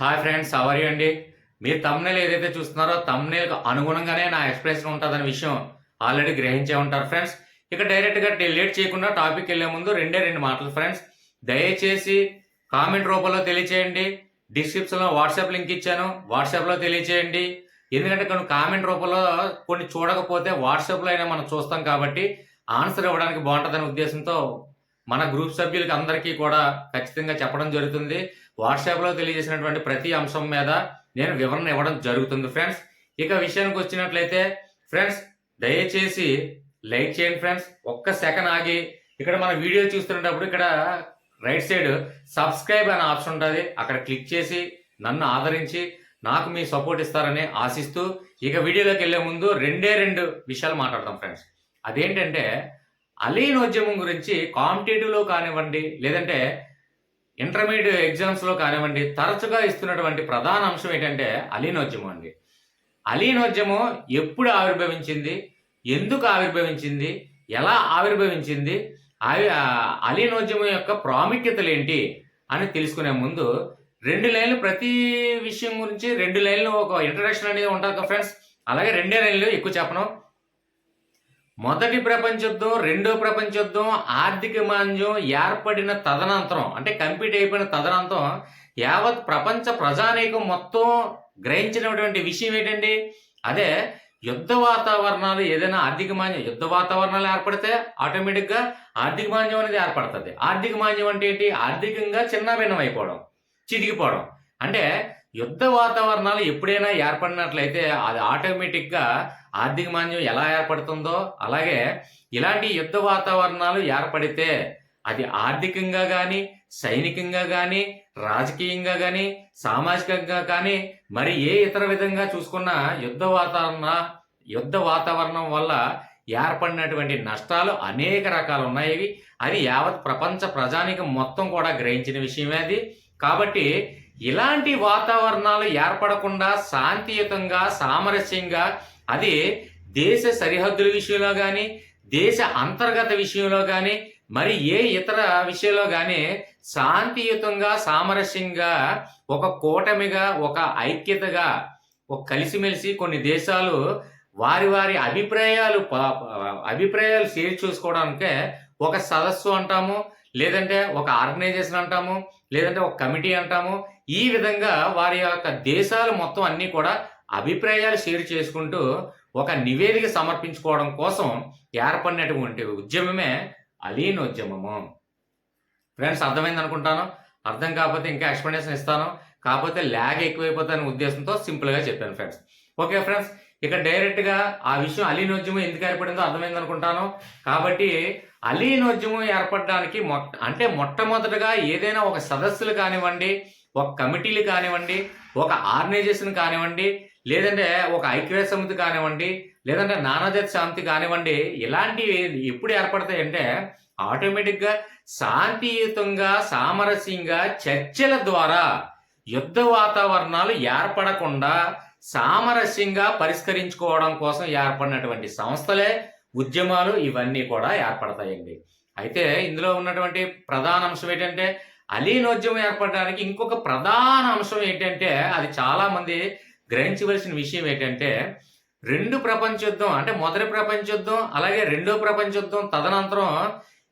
Hi friends అవరి అండి? మీరు తమ్నేల్ ఏదైతే చూస్తున్నారో తమ్నేల్కి అనుగుణంగానే నా ఎక్స్ప్రెషన్ ఉంటుందనే విషయం ఆల్రెడీ గ్రహించే ఉంటారు ఫ్రెండ్స్ ఇక డైరెక్ట్గా లేట్ చేయకుండా టాపిక్ వెళ్ళే ముందు రెండే రెండు మాటలు ఫ్రెండ్స్ దయచేసి కామెంట్ రూపంలో తెలియచేయండి. డిస్క్రిప్షన్లో వాట్సాప్ లింక్ ఇచ్చాను. వాట్సాప్లో తెలియచేయండి. ఎందుకంటే కొన్ని కామెంట్ రూపంలో కొన్ని చూడకపోతే వాట్సాప్లో అయినా మనం చూస్తాం కాబట్టి ఆన్సర్ ఇవ్వడానికి బాగుంటుందనే ఉద్దేశంతో మన గ్రూప్ సభ్యులకి అందరికీ కూడా ఖచ్చితంగా చెప్పడం జరుగుతుంది. వాట్సాప్లో తెలియజేసినటువంటి ప్రతి అంశం మీద నేను వివరణ ఇవ్వడం జరుగుతుంది ఫ్రెండ్స్ ఇక విషయానికి వచ్చినట్లయితే ఫ్రెండ్స్ దయచేసి లైక్ చేయండి ఫ్రెండ్స్ ఒక్క సెకండ్ ఆగి ఇక్కడ మన వీడియో చూస్తున్నప్పుడు ఇక్కడ రైట్ సైడ్ సబ్స్క్రైబ్ అనే ఆప్షన్ ఉంటుంది. అక్కడ క్లిక్ చేసి నన్ను ఆదరించి నాకు మీ సపోర్ట్ ఇస్తారని ఆశిస్తూ ఇక వీడియోలోకి వెళ్ళే ముందు రెండే రెండు విషయాలు మాట్లాడతాం ఫ్రెండ్స్ అదేంటంటే అలీనోద్యమం గురించి కాంపిటేటివ్లో కానివ్వండి లేదంటే ఇంటర్మీడియట్ ఎగ్జామ్స్లో కానివ్వండి తరచుగా ఇస్తున్నటువంటి ప్రధాన అంశం ఏంటంటే అలీనోద్యమం అండి. అలీనోద్యమం ఎప్పుడు ఆవిర్భవించింది? ఎందుకు ఆవిర్భవించింది? ఎలా ఆవిర్భవించింది? ఆవి అలీనోద్యమం యొక్క ప్రాముఖ్యతలు ఏంటి అని తెలుసుకునే ముందు రెండు లైన్లు ప్రతి విషయం గురించి రెండు లైన్లు ఒక ఇంట్రడక్షన్ అనేది ఉంటుంది కదా ఫ్రెండ్స్. అలాగే రెండే లైన్లు ఎక్కువ చెప్పను. మొదటి ప్రపంచ యుద్ధం రెండో ప్రపంచ యుద్ధం ఆర్థిక మాంద్యం ఏర్పడిన తదనంతరం అంటే కంప్లీట్ అయిపోయిన తదనంతరం యావత్ ప్రపంచ ప్రజానీకం మొత్తం గ్రహించినటువంటి విషయం ఏంటండి? అదే యుద్ధ వాతావరణాలు ఏదైనా ఆర్థిక మాంద్యం యుద్ధ వాతావరణాలు ఏర్పడితే ఆటోమేటిక్గా ఆర్థిక మాంద్యం అనేది ఏర్పడుతుంది. ఆర్థిక మాంద్యం అంటే ఏంటి? ఆర్థికంగా చిన్న భిన్నం అయిపోవడం చిరిగిపోవడం అంటే యుద్ధ వాతావరణాలు ఎప్పుడైనా ఏర్పడినట్లయితే అది ఆటోమేటిక్గా ఆర్థిక మాంద్యం ఎలా ఏర్పడుతుందో అలాగే ఇలాంటి యుద్ధ వాతావరణాలు ఏర్పడితే అది ఆర్థికంగా కానీ సైనికంగా కానీ రాజకీయంగా కానీ సామాజికంగా కానీ మరి ఏ ఇతర విధంగా చూసుకున్నా యుద్ధ వాతావరణ యుద్ధ వాతావరణం వల్ల ఏర్పడినటువంటి నష్టాలు అనేక రకాలు ఉన్నాయి. అది యావత్ ప్రపంచ ప్రజానికి మొత్తం కూడా గ్రహించిన విషయమే అది. కాబట్టి ఇలాంటి వాతావరణాలు ఏర్పడకుండా శాంతియుతంగా సామరస్యంగా అది దేశ సరిహద్దుల విషయంలో కానీ దేశ అంతర్గత విషయంలో కానీ మరి ఏ ఇతర విషయంలో కానీ శాంతియుతంగా సామరస్యంగా ఒక కూటమిగా ఒక ఐక్యతగా ఒక కలిసిమెలిసి కొన్ని దేశాలు వారి వారి అభిప్రాయాలు అభిప్రాయాలు షేర్ చేసుకోవడానికే ఒక సదస్సు అంటాము లేదంటే ఒక ఆర్గనైజేషన్ అంటాము లేదంటే ఒక కమిటీ అంటాము. ఈ విధంగా వారి యొక్క దేశాలు మొత్తం అన్నీ కూడా అభిప్రాయాలు షేర్ చేసుకుంటూ ఒక నివేదిక సమర్పించుకోవడం కోసం ఏర్పడినటువంటి ఉద్యమమే అలీనోద్యమము. ఫ్రెండ్స్ అర్థమైంది అనుకుంటాను. అర్థం కాకపోతే ఇంకా ఎక్స్ప్లెనేషన్ ఇస్తాను. కాకపోతే ల్యాగ్ ఎక్కువైపోతానే ఉద్దేశంతో సింపుల్గా చెప్పాను ఫ్రెండ్స్. ఓకే ఫ్రెండ్స్ ఇక డైరెక్ట్గా ఆ విషయం అలీనోద్యమం ఎందుకు ఏర్పడిందో అర్థమైంది అనుకుంటాను. కాబట్టి అలీనోద్యమం ఏర్పడడానికి మొట్ట అంటే మొట్టమొదటగా ఏదైనా ఒక సదస్సులు కానివ్వండి ఒక కమిటీలు కానివ్వండి ఒక ఆర్గనైజేషన్ కానివ్వండి లేదంటే ఒక ఐక్యరాజ్య సమితి కానివ్వండి లేదంటే నానాజాతి సమితి కానివ్వండి ఇలాంటివి ఎప్పుడు ఏర్పడతాయి అంటే ఆటోమేటిక్గా శాంతియుతంగా సామరస్యంగా చర్చల ద్వారా యుద్ధ వాతావరణాలు ఏర్పడకుండా సామరస్యంగా పరిష్కరించుకోవడం కోసం ఏర్పడినటువంటి సంస్థలే ఉద్యమాలు ఇవన్నీ కూడా ఏర్పడతాయండి. అయితే ఇందులో ఉన్నటువంటి ప్రధాన అంశం ఏంటంటే అలీనోద్యమం ఏర్పడడానికి ఇంకొక ప్రధాన అంశం ఏంటంటే అది చాలామంది గ్రహించవలసిన విషయం ఏంటంటే రెండు ప్రపంచ యుద్ధం అంటే మొదటి ప్రపంచ యుద్ధం అలాగే రెండో ప్రపంచ యుద్ధం తదనంతరం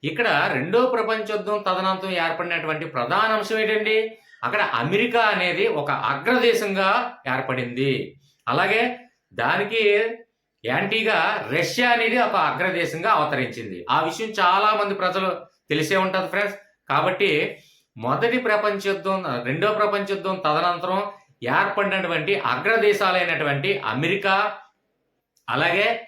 ఇక్కడ రెండో ప్రపంచ యుద్ధం తదనంతరం ఏర్పడినటువంటి ప్రధాన అంశం ఏంటండి? అక్కడ అమెరికా అనేది ఒక అగ్రదేశంగా ఏర్పడింది. అలాగే దానికి యాంటీగా రష్యా అనేది ఒక అగ్రదేశంగా అవతరించింది. ఆ విషయం చాలా మంది ప్రజలు తెలిసే ఉంటుంది ఫ్రెండ్స్. కాబట్టి మొదటి ప్రపంచ యుద్ధం రెండో ప్రపంచ యుద్ధం తదనంతరం ఏర్పడినటువంటి అగ్రదేశాలైనటువంటి అమెరికా అలాగే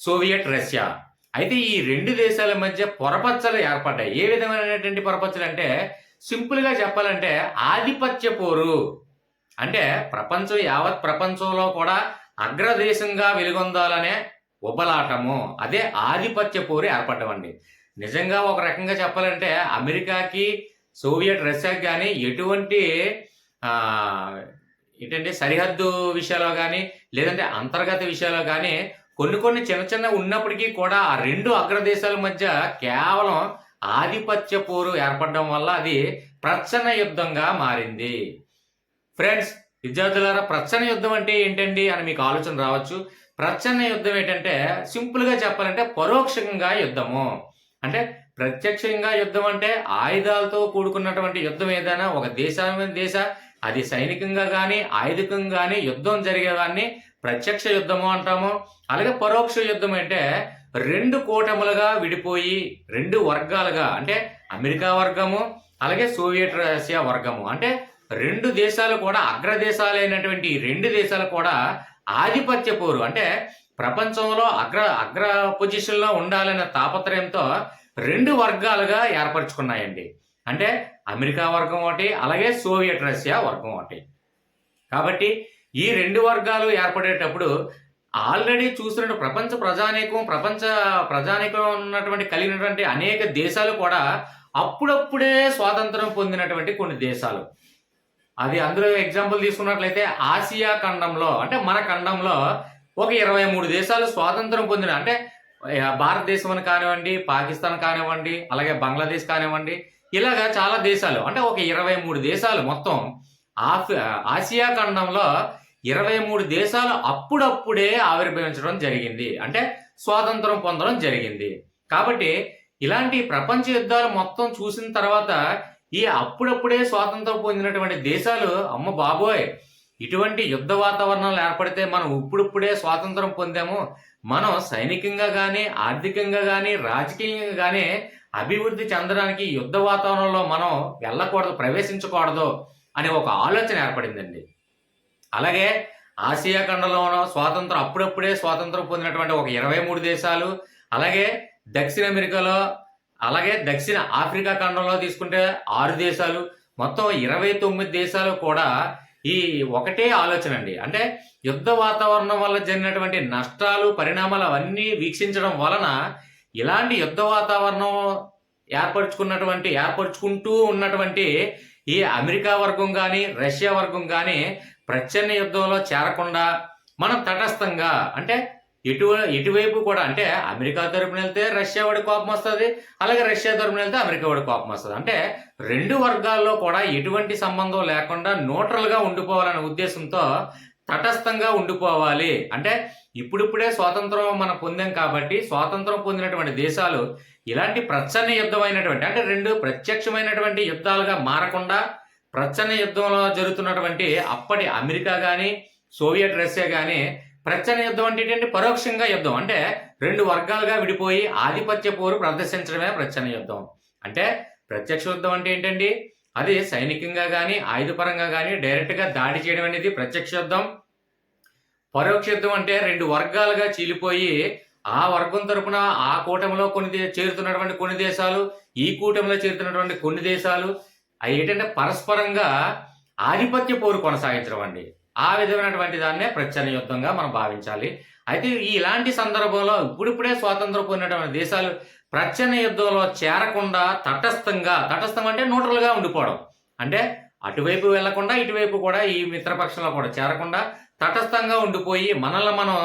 సోవియట్ రష్యా. అయితే ఈ రెండు దేశాల మధ్య పొరపచ్చలు ఏర్పడ్డాయి. ఏ విధమైనటువంటి పొరపచ్చలు అంటే సింపుల్గా చెప్పాలంటే ఆధిపత్య పోరు. అంటే ప్రపంచం యావత్ ప్రపంచంలో కూడా అగ్రదేశంగా వెలుగొందాలనే ఉబలాటము. అదే ఆధిపత్య పోరు ఏర్పడ్డమండి నిజంగా ఒక రకంగా చెప్పాలంటే అమెరికాకి సోవియట్ రష్యాకి కానీ ఎటువంటి ఏంటంటే సరిహద్దు విషయాల్లో కానీ లేదంటే అంతర్గత విషయాల్లో కానీ కొన్ని కొన్ని చిన్న చిన్న ఉన్నప్పటికీ కూడా ఆ రెండు అగ్రదేశాల మధ్య కేవలం ఆధిపత్య పోరు ఏర్పడడం వల్ల అది ప్రచ్ఛన్న యుద్ధంగా మారింది. ఫ్రెండ్స్ విద్యార్థులారా ప్రచ్ఛన్న యుద్ధం అంటే ఏంటండి అని మీకు ఆలోచన రావచ్చు. ప్రచ్ఛన్న యుద్ధం ఏంటంటే సింపుల్గా చెప్పాలంటే పరోక్షంగా యుద్ధము. అంటే ప్రత్యక్షంగా యుద్ధం అంటే ఆయుధాలతో కూడుకున్నటువంటి యుద్ధం ఏదైనా ఒక దేశాన్ని దేశ అది సైనికంగా కానీ ఆయుధికంగా కానీ యుద్ధం జరిగేదాన్ని ప్రత్యక్ష యుద్ధము అంటాము. అలాగే పరోక్ష యుద్ధం అంటే రెండు కూటములుగా విడిపోయి రెండు వర్గాలుగా అంటే అమెరికా వర్గము అలాగే సోవియట్ రష్యా వర్గము. అంటే రెండు దేశాలు కూడా అగ్రదేశాలైనటువంటి రెండు దేశాలు కూడా ఆధిపత్య పోరు. అంటే ప్రపంచంలో అగ్ర అగ్ర పొజిషన్లో ఉండాలనే తాపత్రయంతో రెండు వర్గాలుగా ఏర్పరచుకున్నాయండి. అంటే అమెరికా వర్గం ఒకటి అలాగే సోవియట్ రష్యా వర్గం ఒకటి. కాబట్టి ఈ రెండు వర్గాలు ఏర్పడేటప్పుడు ఆల్రెడీ చూస్తున్న ప్రపంచ ప్రజానీకం ప్రపంచ ప్రజానీకం ఉన్నటువంటి కలిగినటువంటి అనేక దేశాలు కూడా అప్పుడప్పుడే స్వాతంత్రం పొందినటువంటి కొన్ని దేశాలు. అది అందులో ఎగ్జాంపుల్ తీసుకున్నట్లయితే ఆసియా ఖండంలో అంటే మన ఖండంలో ఒక ఇరవై మూడు దేశాలు స్వాతంత్రం పొందిన అంటే భారతదేశం అని కానివ్వండి పాకిస్తాన్ కానివ్వండి అలాగే బంగ్లాదేశ్ కానివ్వండి ఇలాగా చాలా దేశాలు. అంటే ఒక ఇరవై మూడు దేశాలు మొత్తం. ఆఫ్ ఆసియా ఖండంలో ఇరవై మూడు దేశాలు అప్పుడప్పుడే ఆవిర్భవించడం జరిగింది. అంటే స్వాతంత్రం పొందడం జరిగింది. కాబట్టి ఇలాంటి ప్రపంచ యుద్ధాలు మొత్తం చూసిన తర్వాత ఈ అప్పుడప్పుడే స్వాతంత్రం పొందినటువంటి దేశాలు అమ్మ బాబోయ్ ఇటువంటి యుద్ధ వాతావరణాలు ఏర్పడితే మనం ఇప్పుడిప్పుడే స్వాతంత్రం పొందాము. మనం సైనికంగా కానీ ఆర్థికంగా కానీ రాజకీయంగా కానీ అభివృద్ధి చెందడానికి యుద్ధ వాతావరణంలో మనం వెళ్ళకూడదు ప్రవేశించకూడదు అనే ఒక ఆలోచన ఏర్పడిందండి. అలాగే ఆసియా ఖండంలోనూ స్వాతంత్రం అప్పుడప్పుడే స్వాతంత్రం పొందినటువంటి ఒక ఇరవై మూడు దేశాలు అలాగే దక్షిణ అమెరికాలో అలాగే దక్షిణ ఆఫ్రికా ఖండంలో తీసుకుంటే ఆరు దేశాలు. మొత్తం ఇరవై తొమ్మిది దేశాలు కూడా ఈ ఒకటే ఆలోచన అండి. అంటే యుద్ధ వాతావరణం వల్ల జరిగినటువంటి నష్టాలు పరిణామాలు అవన్నీ వీక్షించడం వలన ఇలాంటి యుద్ధ వాతావరణం ఏర్పరచుకున్నటువంటి ఏర్పరచుకుంటూ ఉన్నటువంటి ఈ అమెరికా వర్గం కానీ రష్యా వర్గం కానీ ప్రచ్ఛన్న యుద్ధంలో చేరకుండా మనం తటస్థంగా అంటే ఇటు ఇటువైపు కూడా అంటే అమెరికా తరపున వెళ్తే రష్యా వాడి కోపం వస్తుంది అలాగే రష్యా తరపున వెళ్తే అమెరికా వాడి కోపం వస్తుంది. అంటే రెండు వర్గాల్లో కూడా ఎటువంటి సంబంధం లేకుండా న్యూట్రల్గా ఉండిపోవాలనే ఉద్దేశంతో తటస్థంగా ఉండిపోవాలి. అంటే ఇప్పుడిప్పుడే స్వాతంత్రం మనం పొందాం కాబట్టి స్వాతంత్రం పొందినటువంటి దేశాలు ఇలాంటి ప్రచ్ఛన్న యుద్ధం అయినటువంటి అంటే రెండు ప్రత్యక్షమైనటువంటి యుద్ధాలుగా మారకుండా ప్రచ్ఛన్న యుద్ధంలో జరుగుతున్నటువంటి అప్పటి అమెరికా కానీ సోవియట్ రష్యా కానీ ప్రచ్ఛన్న యుద్ధం అంటే ఏంటంటే పరోక్షంగా యుద్ధం. అంటే రెండు వర్గాలుగా విడిపోయి ఆధిపత్య పోరు ప్రదర్శించడమే ప్రచ్ఛన్న యుద్ధం. అంటే ప్రత్యక్ష యుద్ధం అంటే ఏంటండి? అది సైనికంగా కానీ ఆయుధపరంగా కానీ డైరెక్ట్గా దాడి చేయడం అనేది ప్రత్యక్ష యుద్ధం. పరోక్ష యుద్ధం అంటే రెండు వర్గాలుగా చీలిపోయి ఆ వర్గం తరపున ఆ కూటమిలో కొన్ని చేరుతున్నటువంటి కొన్ని దేశాలు ఈ కూటమిలో చేరుతున్నటువంటి కొన్ని దేశాలు. అవి ఏంటంటే పరస్పరంగా ఆధిపత్య పోరు కొనసాగించడం అండి. ఆ విధమైనటువంటి దాన్నే ప్రచ్ఛన్న యుద్ధంగా మనం భావించాలి. అయితే ఇలాంటి సందర్భంలో ఇప్పుడిప్పుడే స్వాతంత్రం పొందినటువంటి దేశాలు ప్రచ్ఛన్న యుద్ధంలో చేరకుండా తటస్థంగా తటస్థం అంటే న్యూట్రల్గా ఉండిపోవడం. అంటే అటువైపు వెళ్ళకుండా ఇటువైపు కూడా ఈ మిత్రపక్షంలో కూడా చేరకుండా తటస్థంగా ఉండిపోయి మనల్ని మనం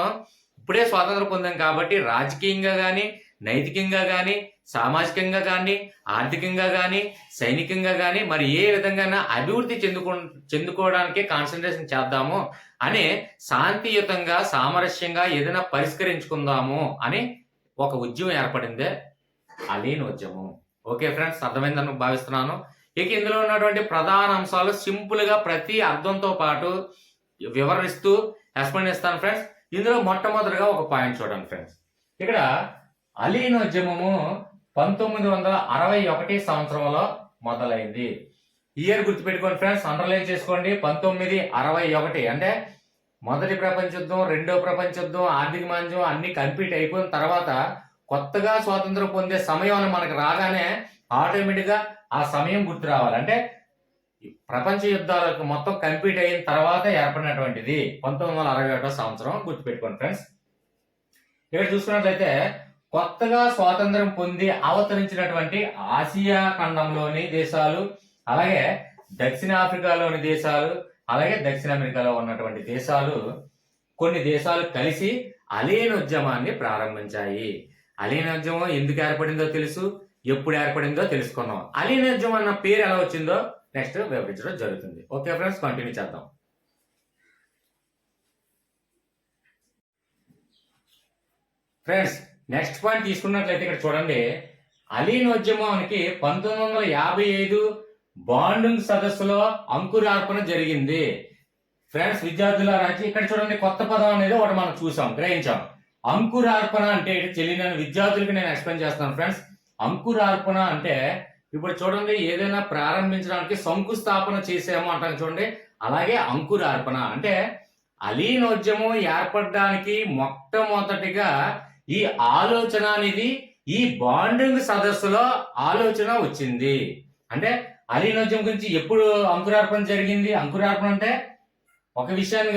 ఇప్పుడే స్వాతంత్రం పొందాం కాబట్టి రాజకీయంగా కానీ నైతికంగా కానీ సామాజికంగా కానీ ఆర్థికంగా కానీ సైనికంగా కానీ మరి ఏ విధంగా అభివృద్ధి చెందుకో చెందుకోవడానికి కాన్సన్ట్రేషన్ చేద్దాము అని శాంతియుతంగా సామరస్యంగా ఏదైనా పరిష్కరించుకుందాము అని ఒక ఉద్యమం ఏర్పడిందే. అలీన్ ఉద్యమం ఓకే ఫ్రెండ్స్ అర్థమైందని భావిస్తున్నాను. ఇక ఇందులో ఉన్నటువంటి ప్రధాన అంశాలు సింపుల్గా ప్రతి అర్థంతో పాటు వివరిస్తూ ఎక్స్ప్లెయిన్ ఇస్తాను ఫ్రెండ్స్. ఇందులో మొట్టమొదటిగా ఒక పాయింట్ చూడండి ఫ్రెండ్స్. ఇక్కడ అలీన్ ఉద్యమము పంతొమ్మిది వందల అరవై ఒకటి సంవత్సరంలో మొదలైంది. ఇయర్ గుర్తుపెట్టుకోండి ఫ్రెండ్స్ అండర్లైన్ చేసుకోండి. పంతొమ్మిది అరవై ఒకటి అంటే మొదటి ప్రపంచ యుద్ధం రెండో ప్రపంచ యుద్ధం ఆర్థిక మాంద్యం అన్ని కంప్లీట్ అయిపోయిన తర్వాత కొత్తగా స్వాతంత్రం పొందే సమయం మనకు రాగానే ఆటోమేటిక్గా ఆ సమయం గుర్తు రావాలి. అంటే ప్రపంచ యుద్ధాలకు మొత్తం కంప్లీట్ అయిన తర్వాత ఏర్పడినటువంటిది. పంతొమ్మిది వందల అరవై ఒకటో సంవత్సరం గుర్తుపెట్టుకోండి ఫ్రెండ్స్ ఇక్కడ చూసుకున్నట్లయితే కొత్తగా స్వాతంత్రం పొంది అవతరించినటువంటి ఆసియా ఖండంలోని దేశాలు అలాగే దక్షిణ ఆఫ్రికాలోని దేశాలు అలాగే దక్షిణ అమెరికాలో ఉన్నటువంటి దేశాలు కొన్ని దేశాలు కలిసి అలీన్ ఉద్యమాన్ని ప్రారంభించాయి. అలీన్ ఉద్యమం ఎందుకు ఏర్పడిందో తెలుసు? ఎప్పుడు ఏర్పడిందో తెలుసుకున్నాం. అలీన్ ఉద్యమం అన్న పేరు ఎలా వచ్చిందో నెక్స్ట్ వివరించడం జరుగుతుంది. ఓకే ఫ్రెండ్స్ కంటిన్యూ చేద్దాం. ఫ్రెండ్స్ నెక్స్ట్ పాయింట్ తీసుకున్నట్లయితే ఇక్కడ చూడండి అలీనోద్యమానికి పంతొమ్మిది వందల యాభై ఐదు బాండింగ్ సదస్సులో అంకురార్పణ జరిగింది. ఫ్రెండ్స్ విద్యార్థులారా ఇక్కడ చూడండి కొత్త పదం అనేది ఒకటి మనం చూసాం గ్రహించాం. అంకురార్పణ అంటే తెలియని విద్యార్థులకి నేను ఎక్స్ప్లెయిన్ చేస్తాను ఫ్రెండ్స్. అంకురార్పణ అంటే ఇప్పుడు చూడండి ఏదైనా ప్రారంభించడానికి శంకుస్థాపన చేసాము అంటాను చూడండి అలాగే అంకురార్పణ. అంటే అలీనోద్యమం ఏర్పడడానికి మొట్టమొదటిగా ఈ ఆలోచన అనేది ఈ బాండింగ్ సదస్సులో ఆలోచన వచ్చింది. అంటే అలీనోద్యం గురించి ఎప్పుడు అంకురార్పణ జరిగింది? అంకురార్పణ అంటే ఒక విషయాన్ని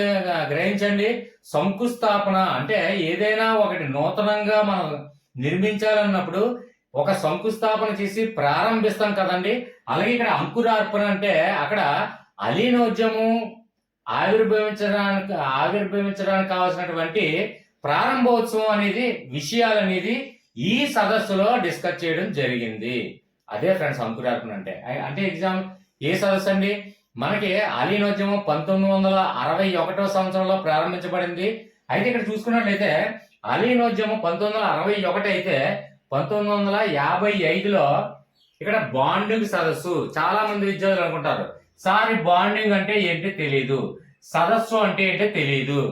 గ్రహించండి. శంకుస్థాపన అంటే ఏదైనా ఒకటి నూతనంగా మనం నిర్మించాలన్నప్పుడు ఒక శంకుస్థాపన చేసి ప్రారంభిస్తాం కదండి. అలాగే ఇక్కడ అంకురార్పణ అంటే అక్కడ అలీనోద్యమం ఆవిర్భవించడానికి ఆవిర్భవించడానికి కావాల్సినటువంటి ప్రారంభోత్సవం అనేది విషయాలు అనేది ఈ సదస్సులో డిస్కస్ చేయడం జరిగింది. అదే ఫ్రెండ్స్ అంకురార్పణ అంటే. అంటే ఎగ్జామ్ ఏ సదస్సు అండి? మనకి అలీనోద్యమం పంతొమ్మిది వందల అరవై ఒకటో సంవత్సరంలో ప్రారంభించబడింది. అయితే ఇక్కడ చూసుకున్నట్లయితే అలీనోద్యమం పంతొమ్మిది వందల అరవై ఒకటి అయితే పంతొమ్మిది వందల యాభై ఐదులో ఇక్కడ బాండింగ్ సదస్సు. చాలా మంది విద్యార్థులు అనుకుంటారు సార్ బాండింగ్ అంటే ఏంటి తెలియదు సదస్సు అంటే ఏంటో తెలియదు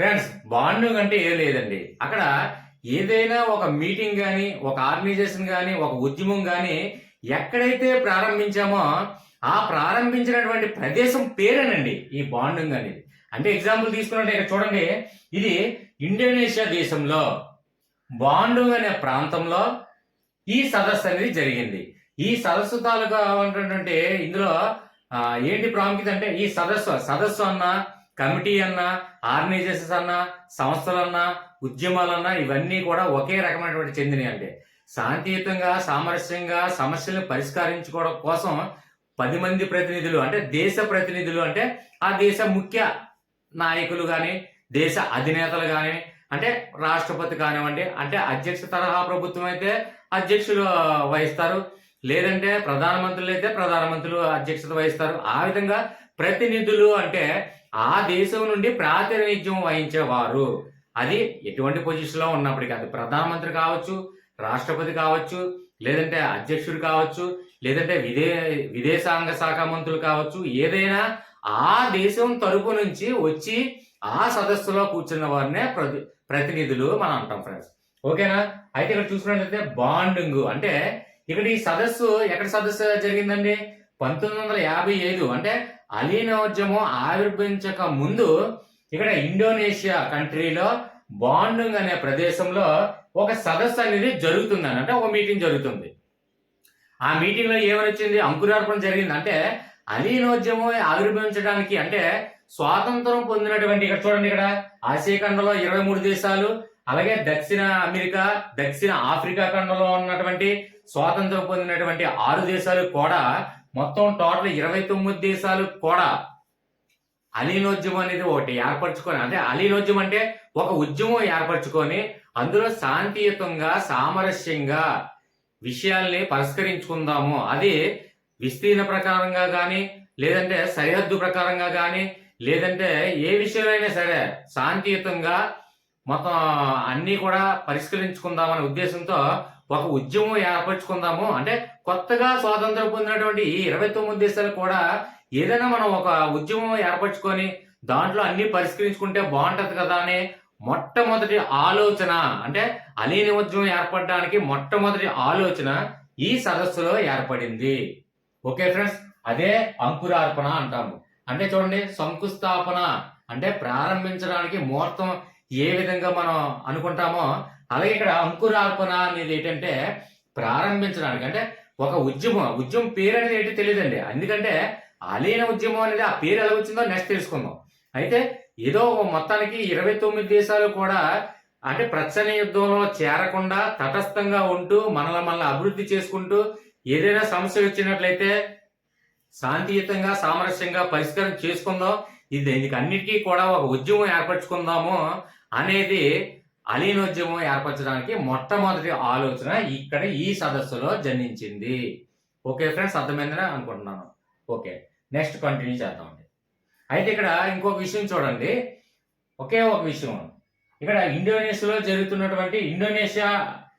ఫ్రెండ్స్ బాండింగ్ అంటే ఏం లేదండి. అక్కడ ఏదైనా ఒక మీటింగ్ కానీ ఒక ఆర్గనైజేషన్ కానీ ఒక ఉద్యమం కానీ ఎక్కడైతే ప్రారంభించామో ఆ ప్రారంభించినటువంటి ప్రదేశం పేరేనండి ఈ బాండింగ్ అనేది. అంటే ఎగ్జాంపుల్ తీసుకున్నట్టు ఇక్కడ చూడండి. ఇది ఇండోనేషియా దేశంలో బాండుంగ్ అనే ప్రాంతంలో ఈ సదస్సు అనేది జరిగింది. ఈ సదస్సు తాలూకా ఉన్నటువంటి ఇందులో ఏంటి ప్రాముఖ్యత అంటే ఈ సదస్సు సదస్సు అన్న కమిటీ అన్నా ఆర్గనైజేషన్స్ అన్నా సంస్థలన్నా ఉద్యమాలన్నా ఇవన్నీ కూడా ఒకే రకమైనటువంటి చెందినవి అంటే శాంతియుతంగా సామరస్యంగా సమస్యలను పరిష్కరించుకోవడం కోసం పది మంది ప్రతినిధులు అంటే దేశ ప్రతినిధులు అంటే ఆ దేశ ముఖ్య నాయకులు కానీ దేశ అధినేతలు కానీ అంటే రాష్ట్రపతి కానివ్వండి అంటే అధ్యక్ష తరహా ప్రభుత్వం అయితే అధ్యక్షులు వహిస్తారు. లేదంటే ప్రధానమంత్రులు అయితే ప్రధానమంత్రులు అధ్యక్షత వహిస్తారు. ఆ విధంగా ప్రతినిధులు అంటే ఆ దేశం నుండి ప్రాతినిధ్యం వహించేవారు. అది ఎటువంటి పొజిషన్లో ఉన్నప్పటికీ అది ప్రధానమంత్రి కావచ్చు రాష్ట్రపతి కావచ్చు లేదంటే అధ్యక్షుడు కావచ్చు లేదంటే విదే విదేశాంగ శాఖ మంత్రులు కావచ్చు ఏదైనా ఆ దేశం తరపు నుంచి వచ్చి ఆ సదస్సులో కూర్చున్న వారినే ప్రతి ప్రతినిధులు మనం అంటాం ఫ్రెండ్స్ ఓకేనా? అయితే ఇక్కడ చూసుకున్నట్లయితే బాండింగ్ అంటే ఇక్కడ ఈ సదస్సు ఎక్కడ సదస్సు జరిగిందండి? పంతొమ్మిది వందల యాభై ఐదు. అంటే అలీనోద్యమం ఆవిర్భవించక ముందు ఇక్కడ ఇండోనేషియా కంట్రీలో బాండుంగ్ అనే ప్రదేశంలో ఒక సదస్సు అనేది జరుగుతుందని అంటే ఒక మీటింగ్ జరుగుతుంది. ఆ మీటింగ్లో ఏమని వచ్చింది అంకురార్పణ జరిగింది. అంటే అలీనోద్యమం ఆవిర్భవించడానికి అంటే స్వాతంత్రం పొందినటువంటి ఇక్కడ చూడండి ఇక్కడ ఆసియా ఖండంలో ఇరవై మూడు దేశాలు అలాగే దక్షిణ అమెరికా దక్షిణ ఆఫ్రికా ఖండంలో ఉన్నటువంటి స్వాతంత్రం పొందినటువంటి ఆరు దేశాలు కూడా మొత్తం టోటల్ ఇరవై తొమ్మిది దేశాలు కూడా అలీనోద్యమం అనేది ఒకటి ఏర్పరచుకొని అంటే అలీనోద్యమం అంటే ఒక ఉద్యమం ఏర్పరచుకొని అందులో శాంతియుతంగా సామరస్యంగా విషయాల్ని పరిష్కరించుకుందాము. అది విస్తీర్ణ ప్రకారంగా కానీ లేదంటే సరిహద్దు ప్రకారంగా కానీ లేదంటే ఏ విషయంలో అయినా సరే శాంతియుతంగా మొత్తం అన్నీ కూడా పరిష్కరించుకుందామనే ఉద్దేశంతో ఒక ఉద్యమం ఏర్పరచుకుందాము. అంటే కొత్తగా స్వాతంత్రం పొందినటువంటి ఈ ఇరవై తొమ్మిది దేశాలు కూడా ఏదైనా మనం ఒక ఉద్యమం ఏర్పరచుకొని దాంట్లో అన్ని పరిష్కరించుకుంటే బాగుంటది కదా అని మొట్టమొదటి ఆలోచన. అంటే అలీని ఉద్యమం ఏర్పడడానికి మొట్టమొదటి ఆలోచన ఈ సదస్సులో ఏర్పడింది. ఓకే ఫ్రెండ్స్ అదే అంకురార్పణ అంటాము. అంటే చూడండి శంకుస్థాపన అంటే ప్రారంభించడానికి ముహూర్తం ఏ విధంగా మనం అనుకుంటామో అలాగే ఇక్కడ అంకురార్పణ అనేది ఏంటంటే ప్రారంభించడానికి అంటే ఒక ఉద్యమం ఉద్యమం పేరు అనేది ఏంటి తెలియదండి. ఎందుకంటే అలీన ఉద్యమం అనేది ఆ పేరు ఎలా వచ్చిందో నెక్స్ట్ తెలుసుకుందాం. అయితే ఏదో మొత్తానికి ఇరవై తొమ్మిది దేశాలు కూడా అంటే ప్రచ్ఛన్న యుద్ధంలో చేరకుండా తటస్థంగా ఉంటూ మనల్ని మనల్ని అభివృద్ధి చేసుకుంటూ ఏదైనా సమస్య వచ్చినట్లయితే శాంతియుతంగా సామరస్యంగా పరిష్కారం చేసుకుందాం. ఇది దీనికి అన్నిటికీ కూడా ఒక ఉద్యమం ఏర్పరచుకుందాము అనేది అలీనోద్యమం ఏర్పరచడానికి మొట్టమొదటి ఆలోచన ఇక్కడ ఈ సదస్సులో జన్మించింది. ఓకే ఫ్రెండ్స్ అర్థమైందని అనుకుంటున్నాను. ఓకే నెక్స్ట్ కంటిన్యూ చేద్దామండి. అయితే ఇక్కడ ఇంకొక విషయం చూడండి. ఒకే ఒక విషయం. ఇక్కడ ఇండోనేషియాలో జరుగుతున్నటువంటి ఇండోనేషియా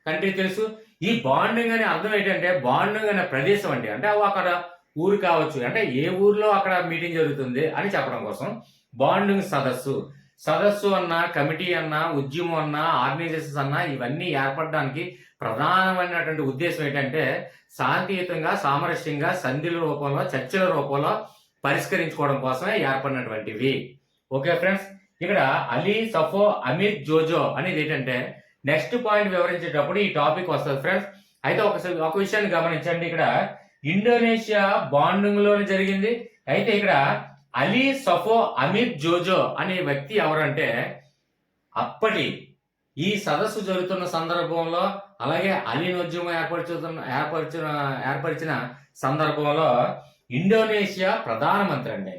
కంట్రీ తెలుసు. ఈ బాండింగ్ అనే అర్థం ఏంటంటే బాండింగ్ అనే ప్రదేశం అండి. అంటే అవి అక్కడ ఊరు కావచ్చు. అంటే ఏ ఊర్లో అక్కడ మీటింగ్ జరుగుతుంది అని చెప్పడం కోసం బాండింగ్ సదస్సు. సదస్సు అన్న కమిటీ అన్న ఉద్యమం అన్న ఆర్గనైజేషన్స్ అన్న ఇవన్నీ ఏర్పడడానికి ప్రధానమైనటువంటి ఉద్దేశం ఏంటంటే శాంతియుతంగా సామరస్యంగా సంధిల రూపంలో చర్చల రూపంలో పరిష్కరించుకోవడం కోసమే ఏర్పడినటువంటివి. ఓకే ఫ్రెండ్స్ ఇక్కడ అలీ సఫో అమిత్ జోజో అనేది ఏంటంటే నెక్స్ట్ పాయింట్ వివరించేటప్పుడు ఈ టాపిక్ వస్తుంది ఫ్రెండ్స్. అయితే ఒక ఒక విషయాన్ని గమనించండి. ఇక్కడ ఇండోనేషియా బాండింగ్లోనే జరిగింది. అయితే ఇక్కడ అలీ సఫో అమిత్ జోజో అనే వ్యక్తి ఎవరంటే అప్పటి ఈ సదస్సు జరుగుతున్న సందర్భంలో అలాగే అలీ ఉద్యమం ఏర్పరచుతున్న ఏర్పరిచిన ఏర్పరిచిన సందర్భంలో ఇండోనేషియా ప్రధానమంత్రి అండి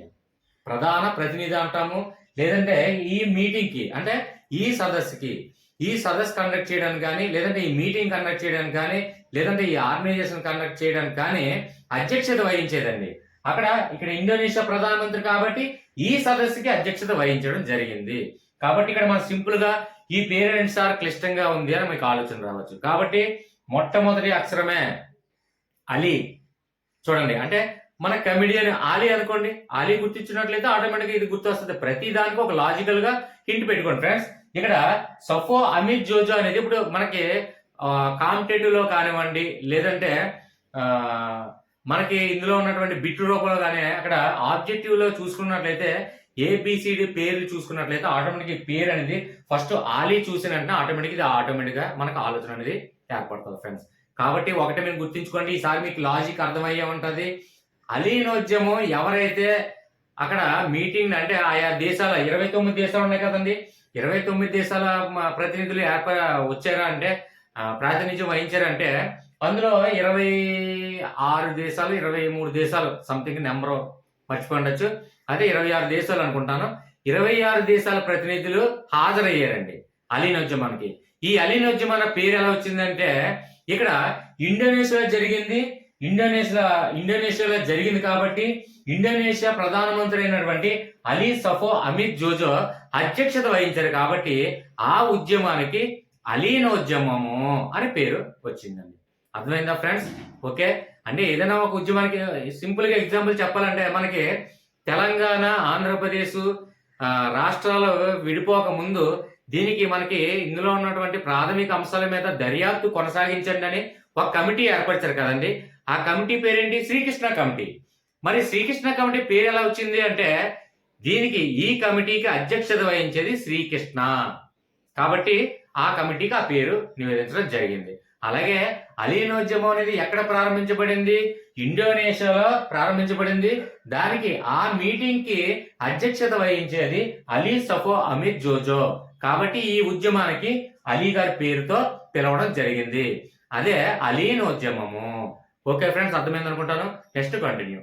ప్రధాన ప్రతినిధి అంటాము. లేదంటే ఈ మీటింగ్కి అంటే ఈ సదస్సుకి ఈ సదస్సు కండక్ట్ చేయడానికి కానీ లేదంటే ఈ మీటింగ్ కండక్ట్ చేయడానికి కానీ లేదంటే ఈ ఆర్గనైజేషన్ కండక్ట్ చేయడానికి కానీ అధ్యక్షత వహించేదండి. అక్కడ ఇక్కడ ఇండోనేషియా ప్రధానమంత్రి కాబట్టి ఈ సదస్సుకి అధ్యక్షత వహించడం జరిగింది. కాబట్టి ఇక్కడ మనం సింపుల్గా ఈ పేరెంట్స్ ఆర్ క్లిష్టంగా ఉంది అని మీకు ఆలోచన రావచ్చు. కాబట్టి మొట్టమొదటి అక్షరమే అలీ. చూడండి అంటే మన కమిడియన్ ఆలీ అనుకోండి. ఆలీ గుర్తించినట్లయితే ఆటోమేటిక్గా ఇది గుర్తొస్తుంది. ప్రతి దానికి ఒక లాజికల్గా హింట్ పెట్టుకోండి ఫ్రెండ్స్ ఇక్కడ సఫో అమిత్ జోజో అనేది ఇప్పుడు మనకి కాంపిటేటివ్లో కానివ్వండి లేదంటే మనకి ఇందులో ఉన్నటువంటి బిట్ రూపంలో కానీ అక్కడ ఆబ్జెక్టివ్లో చూసుకున్నట్లయితే ఏబిసిడి పేర్లు చూసుకున్నట్లయితే ఆటోమేటిక్ పేరు అనేది ఫస్ట్ ఆలీ చూసిన ఆటోమేటిక్ ఇది ఆటోమేటిక్గా మనకు ఆలోచన అనేది ఏర్పడుతుంది ఫ్రెండ్స్. కాబట్టి ఒకటి మీరు గుర్తించుకోండి ఈసారి మీకు లాజిక్ అర్థమయ్యే ఉంటది. అలీనోద్యమం ఎవరైతే అక్కడ మీటింగ్ అంటే ఆయా దేశాల ఇరవై తొమ్మిది దేశాలు ఉన్నాయి కదండి. ఇరవై తొమ్మిది దేశాల ప్రతినిధులు ఏర్ప వచ్చారా అంటే ప్రాతినిధ్యం వహించారంటే అందులో ఇరవై ఆరు దేశాలు ఇరవై మూడు దేశాలు సంథింగ్ నెంబర్ మర్చిపోండొచ్చు. అదే ఇరవై ఆరు దేశాలు అనుకుంటాను. ఇరవై ఆరు దేశాల ప్రతినిధులు హాజరయ్యారండి అలీనోద్యమానికి ఈ అలీనోద్యమం పేరు ఎలా వచ్చిందంటే ఇక్కడ ఇండోనేషియాలో జరిగింది ఇండోనేషియా ఇండోనేషియాలో జరిగింది కాబట్టి ఇండోనేషియా ప్రధానమంత్రి అయినటువంటి అలీ సఫో అమిత్ జోజో అధ్యక్షత వహించారు కాబట్టి ఆ ఉద్యమానికి అలీనోద్యమము అని పేరు వచ్చిందండి. అర్థమైందా ఫ్రెండ్స్ ఓకే. అంటే ఏదైనా ఒక ఉద్యమానికి సింపుల్గా ఎగ్జాంపుల్ చెప్పాలంటే మనకి తెలంగాణ ఆంధ్రప్రదేశ్ రాష్ట్రాలు విడిపోక ముందు దీనికి మనకి ఇందులో ఉన్నటువంటి ప్రాథమిక అంశాల మీద దర్యాప్తు కొనసాగించండి అని ఒక కమిటీ ఏర్పరిచారు కదండి. ఆ కమిటీ పేరేంటి? శ్రీకృష్ణ కమిటీ. మరి శ్రీకృష్ణ కమిటీ పేరు ఎలా వచ్చింది అంటే దీనికి ఈ కమిటీకి అధ్యక్షత వహించేది శ్రీకృష్ణ. కాబట్టి ఆ కమిటీకి ఆ పేరు నివేదించడం జరిగింది. అలాగే అలీనోద్యమం అనేది ఎక్కడ ప్రారంభించబడింది? ఇండోనేషియాలో ప్రారంభించబడింది. దానికి ఆ మీటింగ్కి అధ్యక్షత వహించేది అలీ సఫో అమిత్ జోజో. కాబట్టి ఈ ఉద్యమానికి అలీ గారి పేరుతో పిలవడం జరిగింది. అదే అలీనోద్యమము. ఓకే ఫ్రెండ్స్ అర్థమైంది అనుకుంటాను. Next continue.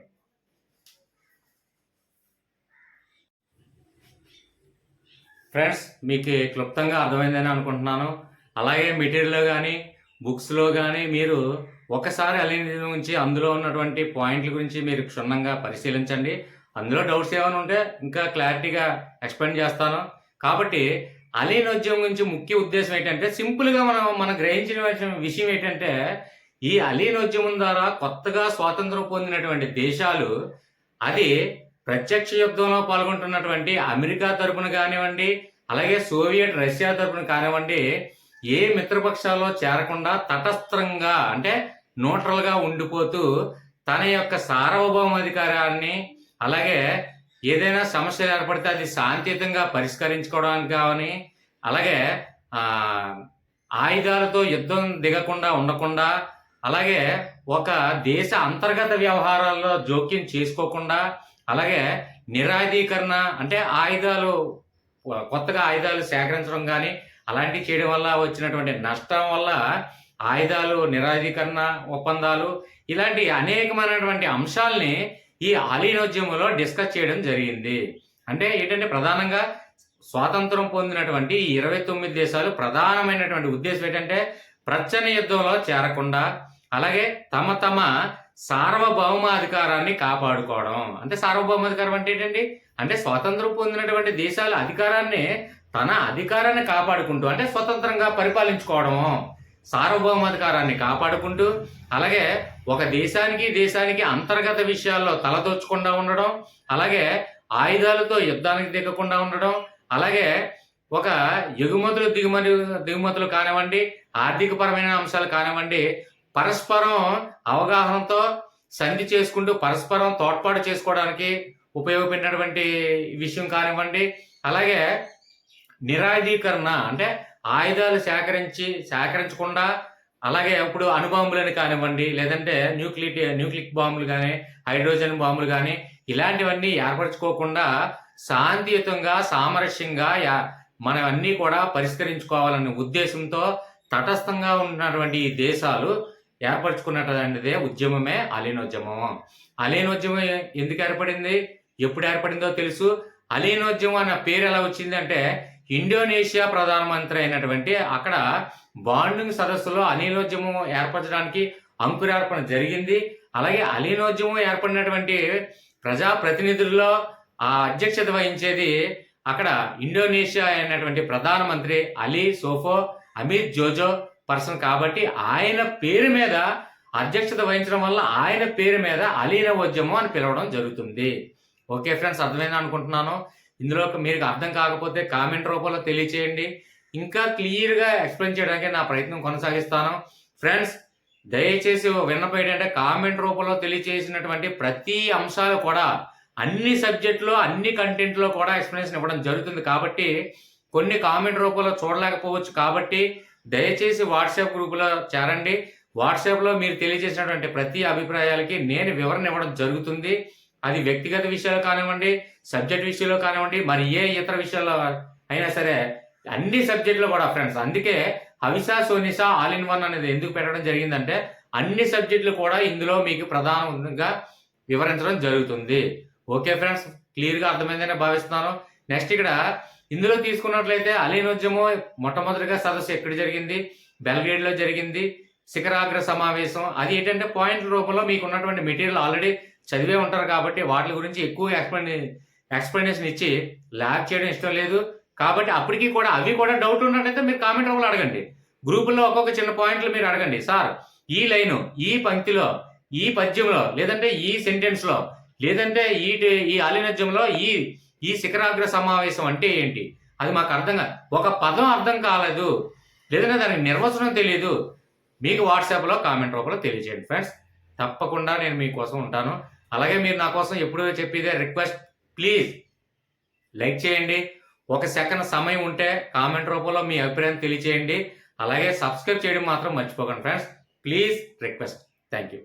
ఫ్రెండ్స్ మీకు క్లుప్తంగా అర్థమైందని అనుకుంటున్నాను. అలాగే మెటీరియల్లో కానీ బుక్స్లో కానీ మీరు ఒకసారి అలీనిజం నుంచి అందులో ఉన్నటువంటి పాయింట్ల గురించి మీరు క్షుణ్ణంగా పరిశీలించండి. అందులో డౌట్స్ ఏమైనా ఉంటే ఇంకా క్లారిటీగా ఎక్స్ప్లెయిన్ చేస్తాను. కాబట్టి అలీనోద్యమం గురించి ముఖ్య ఉద్దేశం ఏంటంటే సింపుల్గా మనం మనం గ్రహించిన విషయం- విషయం ఏంటంటే ఈ అలీనోద్యమం ద్వారా కొత్తగా స్వాతంత్రం పొందినటువంటి దేశాలు అది ప్రత్యక్ష యుద్ధంలో పాల్గొంటున్నటువంటి అమెరికా తరపున కానివ్వండి అలాగే సోవియట్ రష్యా తరపున కానివ్వండి ఏ మిత్రపక్షాల్లో చేరకుండా తటస్థంగా అంటే న్యూట్రల్గా ఉండిపోతూ తన యొక్క సార్వభౌమాధికారాన్ని అలాగే ఏదైనా సమస్యలు ఏర్పడితే అది శాంతియుతంగా పరిష్కరించుకోవడానికి కానీ అలాగే ఆయుధాలతో యుద్ధం దిగకుండా ఉండకుండా అలాగే ఒక దేశ అంతర్గత వ్యవహారాల్లో జోక్యం చేసుకోకుండా అలాగే నిరాధీకరణ అంటే ఆయుధాలు కొత్తగా ఆయుధాలు సేకరించడం కానీ అలాంటివి చేయడం వల్ల వచ్చినటువంటి నష్టం వల్ల ఆయుధాలు నిరాధీకరణ ఒప్పందాలు ఇలాంటి అనేకమైనటువంటి అంశాలని ఈ ఆలీనోద్యమంలో డిస్కస్ చేయడం జరిగింది. అంటే ఏంటంటే ప్రధానంగా స్వాతంత్రం పొందినటువంటి ఇరవై తొమ్మిది దేశాలు ప్రధానమైనటువంటి ఉద్దేశం ఏంటంటే ప్రచ్ఛన్న యుద్ధంలో చేరకుండా అలాగే తమ తమ సార్వభౌమాధికారాన్ని కాపాడుకోవడం. అంటే సార్వభౌమాధికారం అంటే ఏంటండి? అంటే స్వాతంత్రం పొందినటువంటి దేశాల అధికారాన్ని తన అధికారాన్ని కాపాడుకుంటూ అంటే స్వతంత్రంగా పరిపాలించుకోవడం సార్వభౌమాధికారాన్ని కాపాడుకుంటూ అలాగే ఒక దేశానికి దేశానికి అంతర్గత విషయాల్లో తలదోచకుండా ఉండడం అలాగే ఆయుధాలతో యుద్ధానికి దిగకుండా ఉండడం అలాగే ఒక ఎగుమతులు దిగుమతి దిగుమతులు కానివ్వండి ఆర్థిక పరమైన అంశాలు కానివ్వండి పరస్పరం అవగాహనతో సంధి చేసుకుంటూ పరస్పరం తోడ్పాటు చేసుకోవడానికి ఉపయోగపడినటువంటి విషయం కానివ్వండి అలాగే నిరాయుధీకరణ అంటే ఆయుధాలు సేకరించి సేకరించకుండా అలాగే ఇప్పుడు అణుబాంబులని కానివ్వండి లేదంటే న్యూక్లియర్ న్యూక్లిక్ బాంబులు కానీ హైడ్రోజన్ బాంబులు కానీ ఇలాంటివన్నీ ఏర్పరచుకోకుండా శాంతియుతంగా సామరస్యంగా మనం అన్నీ కూడా పరిష్కరించుకోవాలనే ఉద్దేశంతో తటస్థంగా ఉన్నటువంటి ఈ దేశాలు ఏర్పరచుకున్నటువంటిదే ఉద్యమమే అలీనోద్యమం. అలీనోద్యమం ఎందుకు ఏర్పడింది? ఎప్పుడు ఏర్పడిందో తెలుసు. అలీనోద్యమం అన్న పేరు ఎలా వచ్చింది అంటే ఇండోనేషియా ప్రధానమంత్రి అయినటువంటి అక్కడ బాండింగ్ సదస్సులో అలీనోద్యమం ఏర్పరచడానికి అంకురార్పణ జరిగింది. అలాగే అలీనోద్యమం ఏర్పడినటువంటి ప్రజా ప్రతినిధుల్లో ఆ అధ్యక్షత వహించేది అక్కడ ఇండోనేషియా అయినటువంటి ప్రధానమంత్రి అలీ సోఫో అమీర్ జోజో పర్సన్ కాబట్టి ఆయన పేరు మీద అధ్యక్షత వహించడం వల్ల ఆయన పేరు మీద అలీన ఉద్యమం అని పిలవడం జరుగుతుంది. ఓకే ఫ్రెండ్స్ అర్థమైంది అనుకుంటున్నాను? ఇందులో మీకు అర్థం కాకపోతే కామెంట్ రూపంలో తెలియచేయండి. ఇంకా క్లియర్గా ఎక్స్ప్లెయిన్ చేయడానికి నా ప్రయత్నం కొనసాగిస్తాను. ఫ్రెండ్స్ దయచేసి విన్నపం ఏంటంటే కామెంట్ రూపంలో తెలియచేసినటువంటి ప్రతి అంశాలు కూడా అన్ని సబ్జెక్టులో అన్ని కంటెంట్లో కూడా ఎక్స్ప్లెనేషన్ ఇవ్వడం జరుగుతుంది. కాబట్టి కొన్ని కామెంట్ రూపంలో చూడలేకపోవచ్చు. కాబట్టి దయచేసి వాట్సాప్ గ్రూపులో చేరండి. వాట్సాప్లో మీరు తెలియజేసినటువంటి ప్రతి అభిప్రాయాలకి నేను వివరణ ఇవ్వడం జరుగుతుంది. అది వ్యక్తిగత విషయాలు కానివ్వండి సబ్జెక్ట్ విషయంలో కానివ్వండి మరి ఏ ఇతర విషయాల్లో అయినా సరే అన్ని సబ్జెక్టులో కూడా ఫ్రెండ్స్. అందుకే హవిసా సోనిసా ఆల్ ఇన్ వన్ అనేది ఎందుకు పెట్టడం జరిగిందంటే అన్ని సబ్జెక్టులు కూడా ఇందులో మీకు ప్రధానంగా వివరించడం జరుగుతుంది. ఓకే ఫ్రెండ్స్ క్లియర్గా అర్థమైందని భావిస్తున్నాను. నెక్స్ట్ ఇక్కడ ఇందులో తీసుకున్నట్లయితే అలీనోద్యమం మొట్టమొదటిగా సదస్సు ఎక్కడ జరిగింది? బెల్గ్రేడ్లో జరిగింది. శిఖరాగ్ర సమావేశం. అది ఏంటంటే పాయింట్ రూపంలో మీకు ఉన్నటువంటి మెటీరియల్ ఆల్రెడీ చదివే ఉంటారు కాబట్టి వాటి గురించి ఎక్కువ ఎక్స్ప్లెయిన్ ఎక్స్ప్లెనేషన్ ఇచ్చి ల్యాబ్ చేయడం ఇష్టం లేదు. కాబట్టి అప్పటికి కూడా అవి కూడా డౌట్ ఉన్నట్టయితే మీరు కామెంట్ రూపంలో అడగండి. గ్రూపుల్లో ఒక్కొక్క చిన్న పాయింట్లు మీరు అడగండి. సార్ ఈ లైను ఈ పంక్తిలో ఈ పద్యంలో లేదంటే ఈ సెంటెన్స్లో లేదంటే ఈ ఈ ఆలినద్యంలో ఈ ఈ శిఖరాగ్ర సమావేశం అంటే ఏంటి? అది మాకు అర్థం కాదు ఒక పదం అర్థం కాలేదు. లేదంటే దానికి నిర్వచనం తెలియదు మీకు వాట్సాప్లో కామెంట్ రూపంలో తెలియజేయండి ఫ్రెండ్స్ తప్పకుండా నేను మీకోసం ఉంటాను. అలాగే మీరు నా కోసం ఎప్పుడు చెప్పేదే రిక్వెస్ట్ ప్లీజ్ లైక్ చేయండి. ఒక సెకండ్ సమయం ఉంటే కామెంట్ రూపంలో మీ అభిప్రాయం తెలియచేయండి. అలాగే సబ్స్క్రైబ్ చేయడం మాత్రం మర్చిపోకండి friends please request thank you